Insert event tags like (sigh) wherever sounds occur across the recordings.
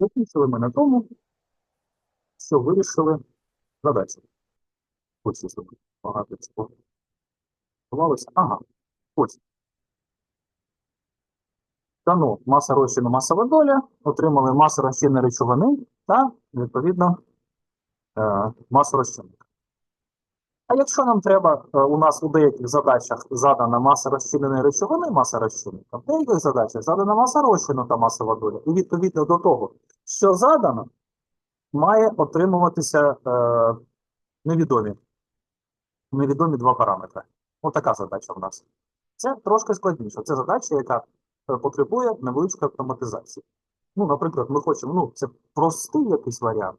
Закінчили ми на тому, що вирішили задачу. Ось щоб багато чого. Ховалося. Ага, ось. Дано маса розчину, масова доля, отримали масу розчинної речовини та, відповідно, е, масу розчинника. А якщо нам треба, е, у нас у деяких задачах задана маса розчиненої речовини, маса розчинника, в деяких задачах задана маса розчину та масова доля. І відповідно до того, що задано, має отримуватися е, невідомі. Невідомі два параметри. Отака задача в нас. Це трошки складніше. Це задача, яка е, потребує невеличкої автоматизації. Ну, наприклад, ми хочемо, ну, це простий якийсь варіант,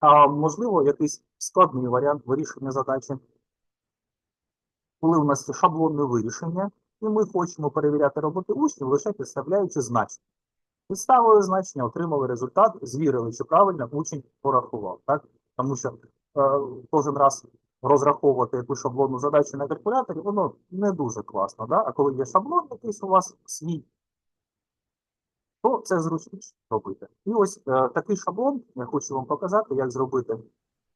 а можливо, якийсь складний варіант вирішення задачі. Коли у нас є шаблонне вирішення, і ми хочемо перевіряти роботи учнів, лише підставляючи значення. Підставили значення, отримали результат, звірили, чи правильно учень порахував. Так? Тому що е, кожен раз розраховувати якусь шаблонну задачу на калькуляторі, воно не дуже класно. Да? А коли є шаблон якийсь у вас свій, то це зручніше робити. І ось е, такий шаблон я хочу вам показати, як зробити,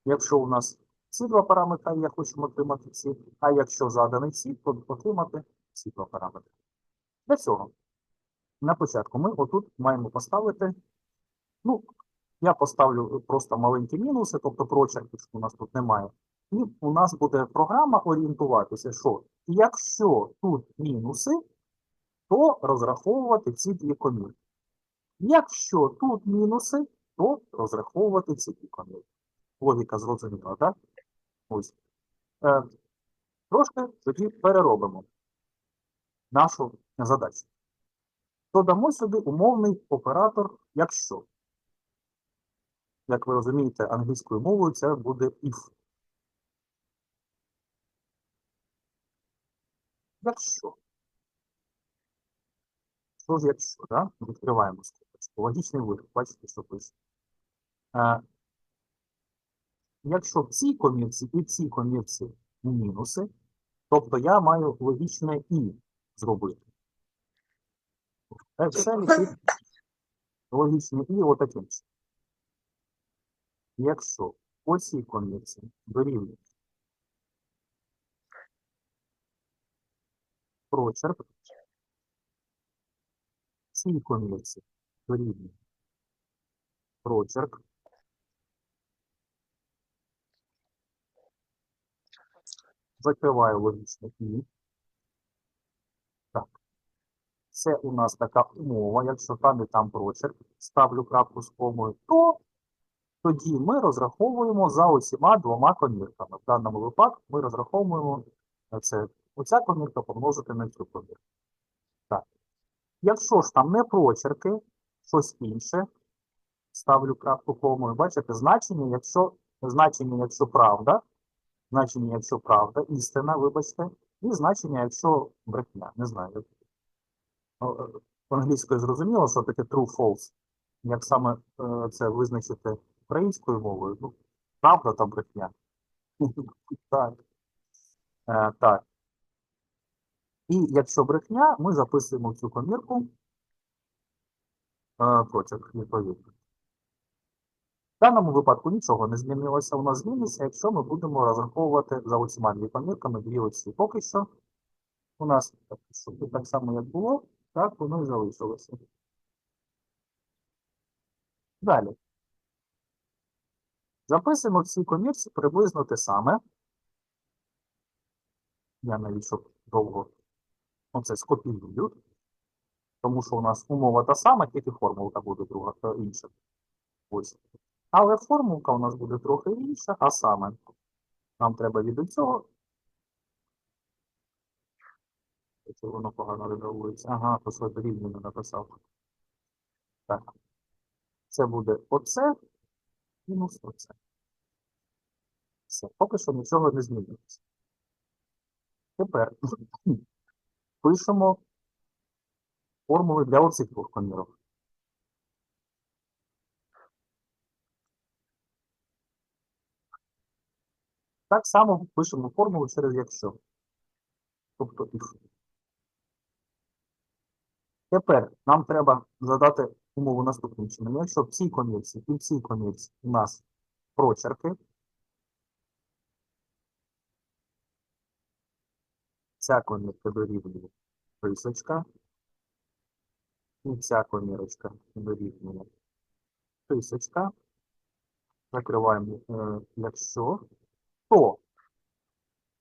якщо у нас ці два параметри, я хочемо отримати ці, а якщо заданий ці, то отримати ці два параметри. Для цього на початку ми отут маємо поставити, ну, я поставлю просто маленькі мінуси, тобто прочерки, що у нас тут немає. І у нас буде програма орієнтуватися, що якщо тут мінуси, то розраховувати ці дві комірки. Якщо тут мінуси, то розраховувати ці дві. Логіка зрозуміла, так? Ось. Е, трошки тоді переробимо нашу задачу. Додамо сюди умовний оператор, якщо. Як ви розумієте, англійською мовою це буде if. Якщо. Що ж якщо, да? Відкриваємо скобочку. Логічний виріб, бачите, що пише. Е, якщо в цій комірці і в цій комірці мінуси, тобто я маю логічне і зробити. Летить логічне і отаким. Якщо по цій комірці дорівнює прочерк, цій комірці дорівнює прочерк, закриваю логічне і. Так. Це у нас така умова, якщо там і там прочерк, ставлю крапку з комою, то тоді ми розраховуємо за усіма двома комірками. В даному випадку ми розраховуємо це оця комірка помножити на цю комірку. Так. Якщо ж там не прочерки, щось інше, ставлю крапку комою, бачите, значення, якщо значення, якщо правда, значення, якщо правда, істина, вибачте, і значення, якщо брехня, не знаю. е, Англійською зрозуміло, що таке true false. Як саме е, це визначити українською мовою? Ну, правда та брехня. (laughs) Так. Е, так. І якщо брехня, ми записуємо цю комірку прочерк, відповідно. В даному випадку нічого не змінилося. У нас зміниться, якщо ми будемо розраховувати за усіма дві дві оці. Поки що у нас так, само, як було, так воно і залишилося. Далі. Записуємо в цій комірці приблизно те саме. Я навіть щоб довго оце скопіюю. Тому що у нас умова та сама, тільки формулка буде друга інша. Ось. Але формулка у нас буде трохи інша, а саме нам треба від цього. Це воно погано редагується. Ага, то що рівні не написав. Так. Це буде оце мінус оце. Все, поки що нічого не змінилося. Тепер (clears throat) пишемо формули для оцих двох комірок. Так само пишемо формулу через якщо. Тобто if. Тепер нам треба задати умову наступним чином. Якщо в цій комірці і в цій комірці у нас прочерки, ця комірка дорівнює рисочка, і ця комірочка дорівнює рисочка. Закриваємо, е, якщо, то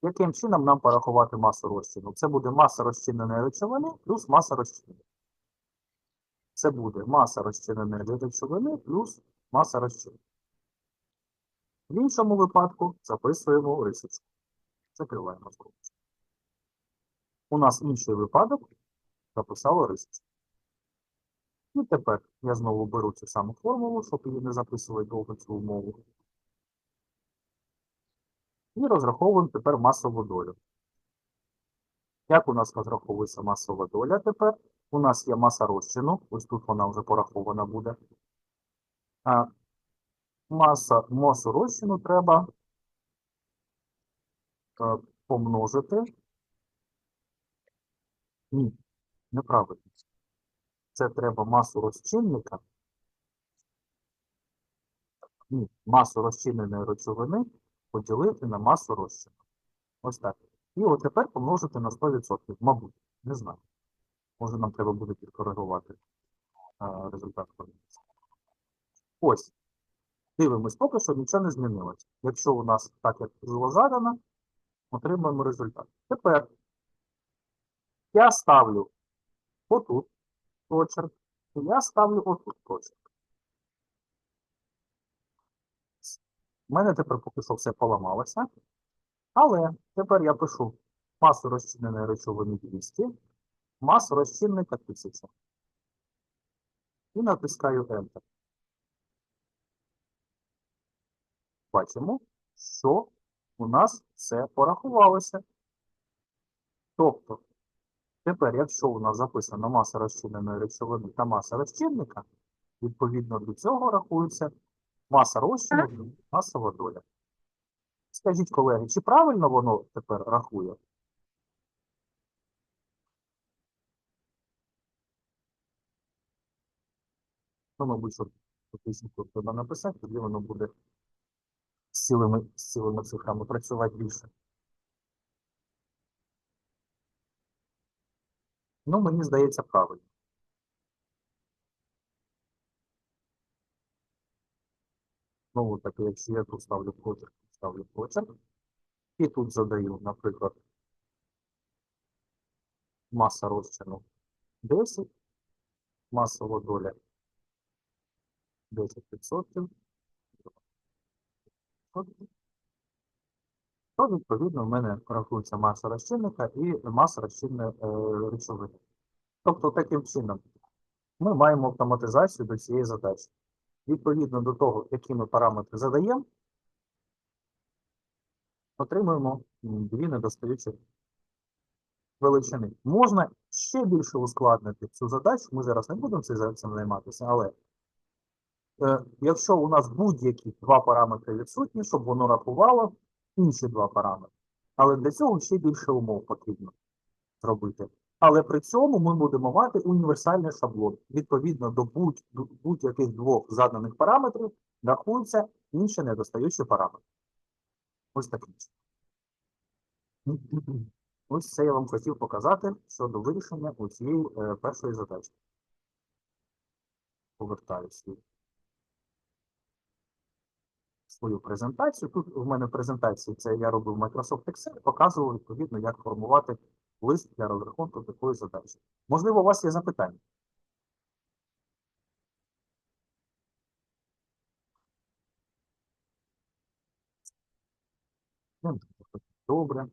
яким чином нам порахувати масу розчину? Це буде маса розчиненої речовини плюс маса розчинення. Це буде маса розчиненої речовини плюс маса розчинення. В іншому випадку записуємо рисочку. Закриваємо скобочку. У нас інший випадок записало рисочку. І тепер я знову беру цю саму формулу, щоб її не записувати довго цю умову. І розраховуємо тепер масову долю. Як у нас розраховується масова доля тепер? У нас є маса розчину, ось тут вона вже порахована буде. А маса масу розчину треба е, помножити. Ні, неправильно. Це треба масу розчинника. Ні, масу розчиненої речовини поділити на масу розчину. Ось так. І от тепер помножити на 100%. Мабуть, не знаю. Може нам треба буде підкоригувати а, результат комбінації. Ось. Дивимось, поки що нічого не змінилось. Якщо у нас так, як було задано, отримуємо результат. Тепер я ставлю отут почерк, і я ставлю отут почерк. У мене тепер поки що все поламалося. Але тепер я пишу масу розчиненої речовини 200, масу розчинника 1000. І натискаю Enter. Бачимо, що у нас все порахувалося. Тобто, тепер, якщо у нас записана маса розчиненої речовини та маса розчинника, відповідно до цього рахується маса розчину масова доля. Скажіть, колеги, чи правильно воно тепер рахує? Ну, мабуть, що фактично треба написати, тоді воно буде з цілими, з цілими цифрами працювати більше. Ну, мені здається, правильно. Знову таки, якщо я тут ставлю почерк, ставлю почерк. І тут задаю, наприклад, маса розчину 10, масова доля 10%. То, відповідно, в мене рахується маса розчинника і маса розчинної е, речовини. Тобто, таким чином, ми маємо автоматизацію до цієї задачі. Відповідно до того, які ми параметри задаємо, отримуємо дві недостаючі величини. Можна ще більше ускладнити цю задачу, ми зараз не будемо цим займатися, але е, якщо у нас будь-які два параметри відсутні, щоб воно рахувало інші два параметри. Але для цього ще більше умов потрібно зробити. Але при цьому ми будемо мати універсальний шаблон. Відповідно до будь- будь-яких двох заданих параметрів рахуються інші недостаючі параметри. Ось таким чином. (clears throat) Ось це я вам хотів показати щодо вирішення у цієї е, першої задачі. Повертаю свій свою презентацію. Тут в мене в презентації це я робив Microsoft Excel, показував відповідно, як формувати лист для розрахунку такої задачі. Можливо, у вас є запитання? Добре.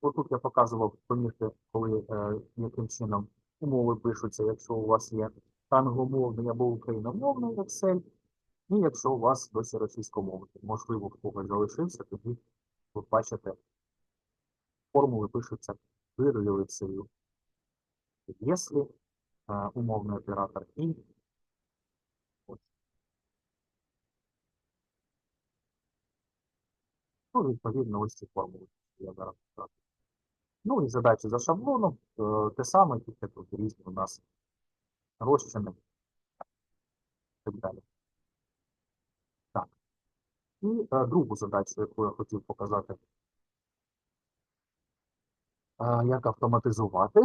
Отут я показував, помірте, коли е, яким чином умови пишуться, якщо у вас є англомовний або україномовний Excel, і якщо у вас досі російськомовний. Можливо, в когось залишився, тоді ви бачите, формули пишуться кирилицею. Якщо е, умовний оператор і. Ну, відповідно, ось ці формули я зараз покажу. Ну і задачі за шаблоном, е, те саме, тільки тут різні у нас розчини і так далі. І е, другу задачу, яку я хотів показати, е, як автоматизувати.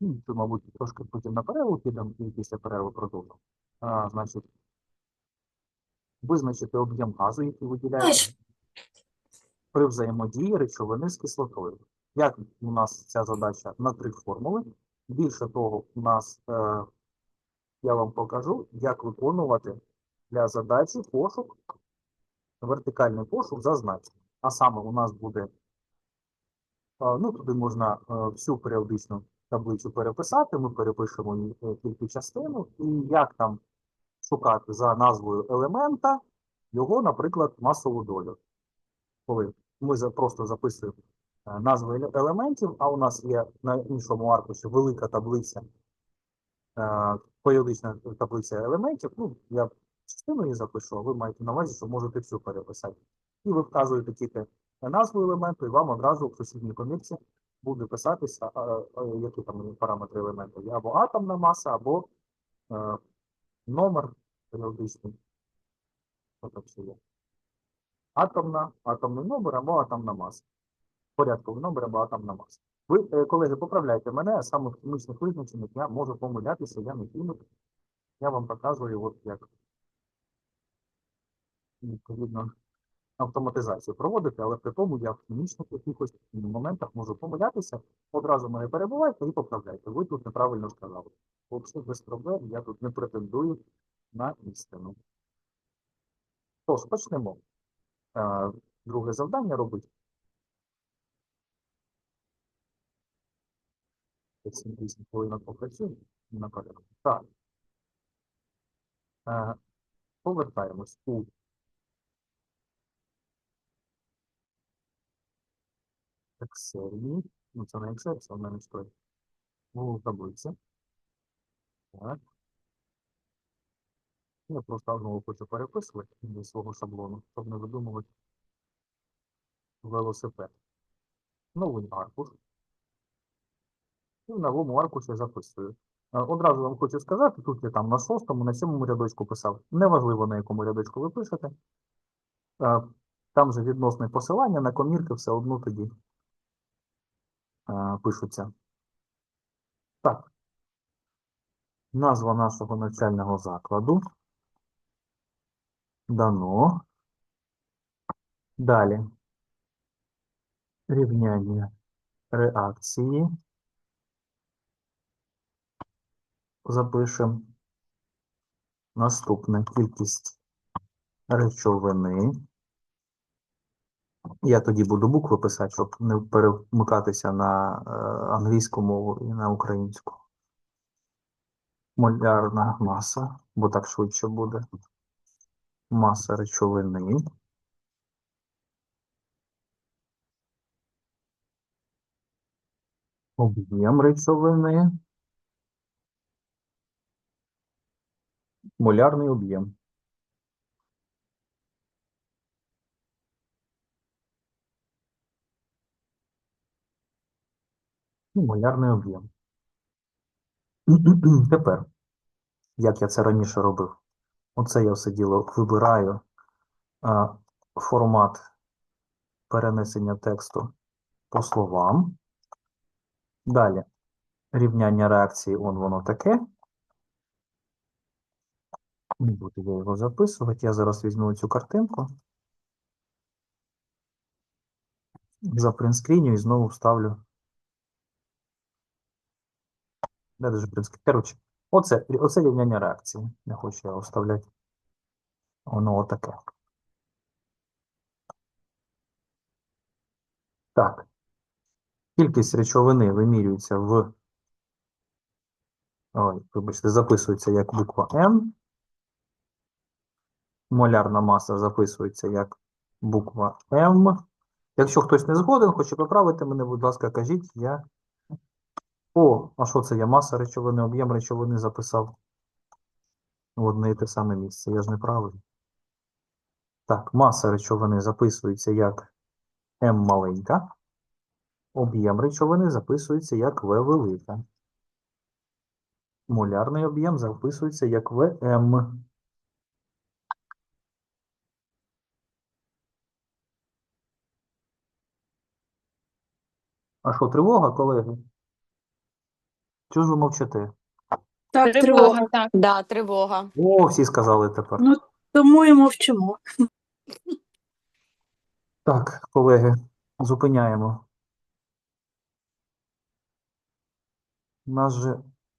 Ну, Це, мабуть, трошки потім на перерву підемо і після перерви продовжимо. А, значить, визначити об'єм газу, який виділяється при взаємодії речовини з кислотою. Як у нас ця задача на три формули. Більше того, у нас е, я вам покажу, як виконувати для задачі пошук, вертикальний пошук за. А саме у нас буде, ну туди можна всю періодичну таблицю переписати, ми перепишемо е, тільки частину, і як там шукати за назвою елемента його, наприклад, масову долю. Коли ми просто записуємо е, назви елементів, а у нас є на іншому аркуші велика таблиця, е, періодична таблиця елементів. Ну, я частину її запишу, а ви маєте на увазі, що можете всю переписати. І ви вказуєте тільки назву елементу, і вам одразу в сусідній комірці буде писатися, а, а, які там параметри елементу. Або атомна маса, або е, номер періодичний. Атомна, атомний номер або атомна маса. Порядковий номер або атомна маса. Ви, е, колеги, поправляйте мене, саме в хімічних визначеннях я можу помилятися, я не хімік. Я вам показую, от як відповідно автоматизацію проводити, але при тому я в хімічних якихось моментах можу помилятися. Одразу мене перебувайте і поправляйте. Ви тут неправильно сказали. Взагалі без проблем я тут не претендую на істину. Тож, почнемо. Е, Друге завдання робити. 8 хвилин попрацюємо наперед. Так. Е, Повертаємось у Excel. Ну, це не Excel, це в мене що? У таблиці. Так. Я просто знову хочу переписувати зі свого шаблону, щоб не видумувати велосипед. Новий аркуш. І в новому аркуші записую. Е, Одразу вам хочу сказати, тут я там на шостому, на сьомому рядочку писав. Неважливо, на якому рядочку ви пишете. Е, Там же відносне посилання на комірки все одно тоді пишуться. Так. Назва нашого навчального закладу. Дано. Далі. Рівняння реакції. Запишемо. Наступна кількість речовини. Я тоді буду букви писати, щоб не перемикатися на е, англійську мову і на українську. Молярна маса, бо так швидше буде. Маса речовини. Об'єм речовини. Молярний об'єм. І молярний об'єм. (clears throat) Тепер, як я це раніше робив, оце я все діло вибираю а, формат перенесення тексту по словам. Далі рівняння реакції, он воно таке. Не буду я його записувати. Я зараз візьму цю картинку. Запринскріню і знову вставлю. Де даже принскрін? Коротше, оце, оце рівняння реакції. Не хочу я його вставляти. Воно отаке. Так. Кількість речовини вимірюється в. Ой, вибачте, записується як буква М. Молярна маса записується як буква М. Якщо хтось не згоден, хоче поправити мене, будь ласка, кажіть, я. О, а що це я? Маса речовини, об'єм речовини записав в одне і те саме місце. Я ж не правий. Так, маса речовини записується як М маленька. Об'єм речовини записується як В велика. Молярний об'єм записується як ВМ. А що, тривога, колеги? Чого ж ви мовчите? Так, Тривога, тривога. так. Да, тривога. О, всі сказали тепер. Ну, тому і мовчимо. Так, колеги, зупиняємо. У нас же